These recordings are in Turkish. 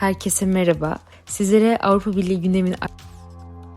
Herkese merhaba. Sizlere Avrupa Birliği gündemini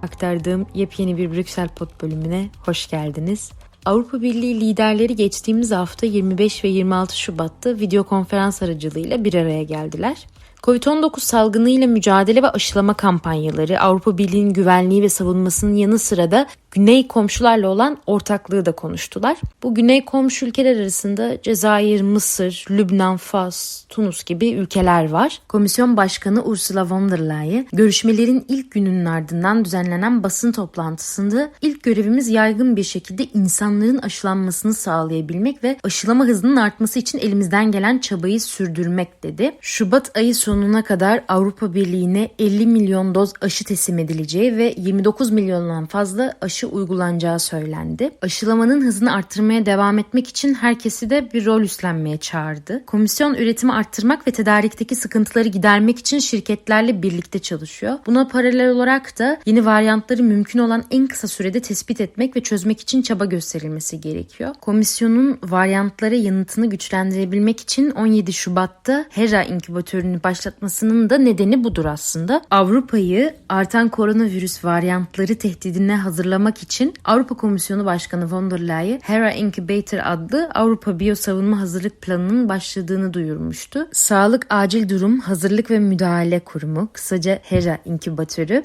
aktardığım yepyeni bir Brüksel Pot bölümüne hoş geldiniz. Avrupa Birliği liderleri geçtiğimiz hafta 25 ve 26 Şubat'ta video konferans aracılığıyla bir araya geldiler. Covid-19 salgınıyla mücadele ve aşılama kampanyaları, Avrupa Birliği'nin güvenliği ve savunmasının yanı sıra da Güney komşularla olan ortaklığı da konuştular. Bu Güney komşu ülkeler arasında Cezayir, Mısır, Lübnan, Fas, Tunus gibi ülkeler var. Komisyon Başkanı Ursula von der Leyen görüşmelerin ilk gününün ardından düzenlenen basın toplantısında ilk görevimiz yaygın bir şekilde insanların aşılanmasını sağlayabilmek ve aşılama hızının artması için elimizden gelen çabayı sürdürmek dedi. Şubat ayı sonuna kadar Avrupa Birliği'ne 50 milyon doz aşı teslim edileceği ve 29 milyondan fazla aşı uygulanacağı söylendi. Aşılamanın hızını arttırmaya devam etmek için herkesi de bir rol üstlenmeye çağırdı. Komisyon üretimi arttırmak ve tedarikteki sıkıntıları gidermek için şirketlerle birlikte çalışıyor. Buna paralel olarak da yeni varyantları mümkün olan en kısa sürede tespit etmek ve çözmek için çaba gösterilmesi gerekiyor. Komisyonun varyantlara yanıtını güçlendirebilmek için 17 Şubat'ta HERA inkübatörünü başlatmasının da nedeni budur aslında. Avrupa'yı artan koronavirüs varyantları tehdidine hazırlamak için Avrupa Komisyonu Başkanı von der Leyen HERA Incubator adlı Avrupa Biyo Savunma Hazırlık Planı'nın başladığını duyurmuştu. Sağlık Acil Durum Hazırlık ve Müdahale Kurumu kısaca HERA inkübatörü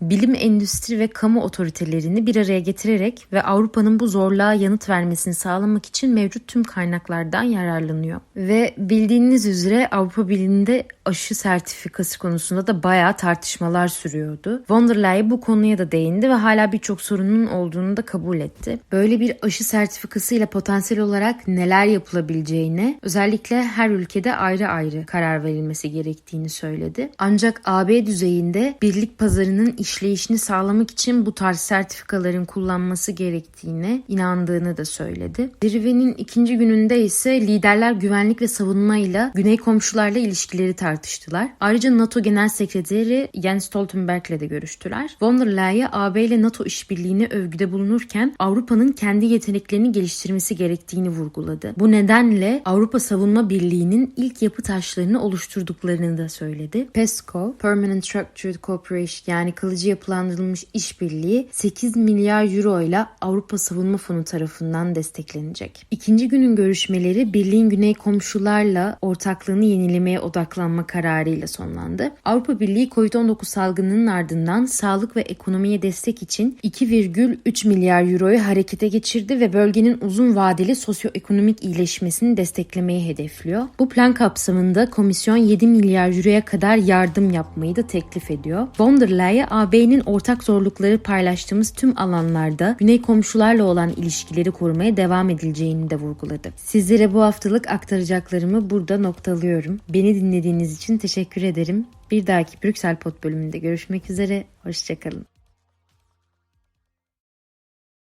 bilim endüstri ve kamu otoritelerini bir araya getirerek ve Avrupa'nın bu zorluğa yanıt vermesini sağlamak için mevcut tüm kaynaklardan yararlanıyor. Ve bildiğiniz üzere Avrupa Birliği'nde aşı sertifikası konusunda da bayağı tartışmalar sürüyordu. Von der Leyen bu konuya da değindi ve hala birçok sorunun olduğunu da kabul etti. Böyle bir aşı sertifikası ile potansiyel olarak neler yapılabileceğine özellikle her ülkede ayrı ayrı karar verilmesi gerektiğini söyledi. Ancak AB düzeyinde birlik pazarının işleyişini sağlamak için bu tarz sertifikaların kullanması gerektiğine inandığını da söyledi. Zirvenin ikinci gününde ise liderler güvenlik ve savunmayla güney komşularla ilişkileri tartıştılar. Ayrıca NATO Genel Sekreteri Jens Stoltenberg de görüştüler. Von der Leyen AB ile NATO işbirliğine övgüde bulunurken Avrupa'nın kendi yeteneklerini geliştirmesi gerektiğini vurguladı. Bu nedenle Avrupa Savunma Birliği'nin ilk yapı taşlarını oluşturduklarını da söyledi. PESCO, Permanent Structured Cooperation yani kalıcı yapılandırılmış işbirliği 8 milyar euro ile Avrupa Savunma Fonu tarafından desteklenecek. İkinci günün görüşmeleri birliğin güney komşularla ortaklığını yenilemeye odaklanma kararıyla sonlandı. Avrupa Birliği COVID-19 salgınının ardından sağlık ve ekonomiye destek için 2,3 milyar euroyu harekete geçirdi ve bölgenin uzun vadeli sosyoekonomik iyileşmesini desteklemeyi hedefliyor. Bu plan kapsamında komisyon 7 milyar euroya kadar yardım yapmayı da teklif ediyor. Von der Leyen AB'nin ortak zorlukları paylaştığımız tüm alanlarda güney komşularla olan ilişkileri korumaya devam edileceğini de vurguladı. Sizlere bu haftalık aktaracaklarımı burada noktalıyorum. Beni dinlediğiniz için teşekkür ederim. Bir dahaki Brüksel Pot bölümünde görüşmek üzere. Hoşçakalın.